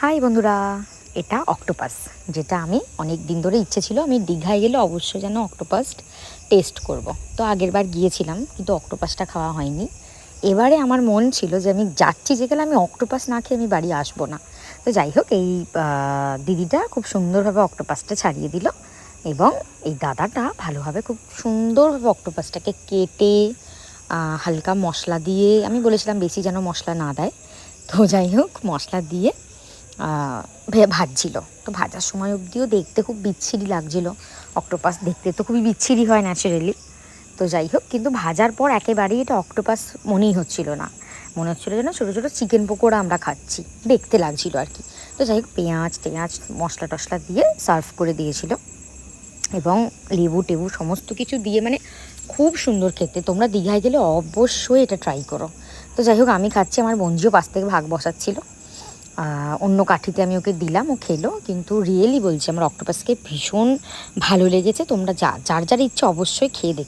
High বন্ধুরা, এটা octopus, যেটা আমি অনেক দিন ধরে ইচ্ছে ছিল আমি দীঘায় গেলে অবশ্যই যেন অক্টোপাস টেস্ট করব। তো আগের বার গিয়েছিলাম, কিন্তু অক্টোপাসটা খাওয়া হয়নি। এবারে আমার মন ছিল যে আমি যাচ্ছি যেখানে আমি অক্টোপাস না খেয়ে আমি বাড়ি আসব না। তো যাই হোক, এই দিদিটা খুব সুন্দরভাবে অক্টোপাসটা ছাড়িয়ে দিল এবং এই দাদাটা ভালোভাবে খুব সুন্দরভাবে অক্টোপাসটাকে কেটে হালকা মশলা দিয়ে, আমি বলেছিলাম বেশি যেন মশলা না দেয়। তো যাই হোক, মশলা দিয়ে ভাজছিল। তো ভাজার সময় অবধিও দেখতে খুব বিচ্ছিরি লাগছিল। অক্টোপাস দেখতে তো খুবই বিচ্ছিরি হয় ন্যাচারালি তো যাই হোক, কিন্তু ভাজার পর একেবারেই এটা অক্টোপাস মনেই হচ্ছিল না। মনে হচ্ছিল যেন ছোটো ছোটো চিকেন পকোড়া আমরা খাচ্ছি। দেখতে লাগছিল আর কি। তো যাই হোক, পেঁয়াজ টেঁয়াজ মশলা টশলা দিয়ে সার্ভ করে দিয়েছিল। এবং লেবু টেবু সমস্ত কিছু দিয়ে মানে খুব সুন্দর খেতে। তোমরা দীঘায় গেলে অবশ্যই এটা ট্রাই করো। তো যাই হোক, আমি খাচ্ছি, আমার বঞ্জিও পাশ থেকে ভাগ বসাচ্ছিল। অন্য কাঠিতে আমি ওকে দিলাম, ও খেলো। কিন্তু রিয়েলি বলছি, আমার অক্টোপাসকে ভীষণ ভালো লেগেছে। তোমরা যা, যার যার ইচ্ছে অবশ্যই খেয়ে দেখ।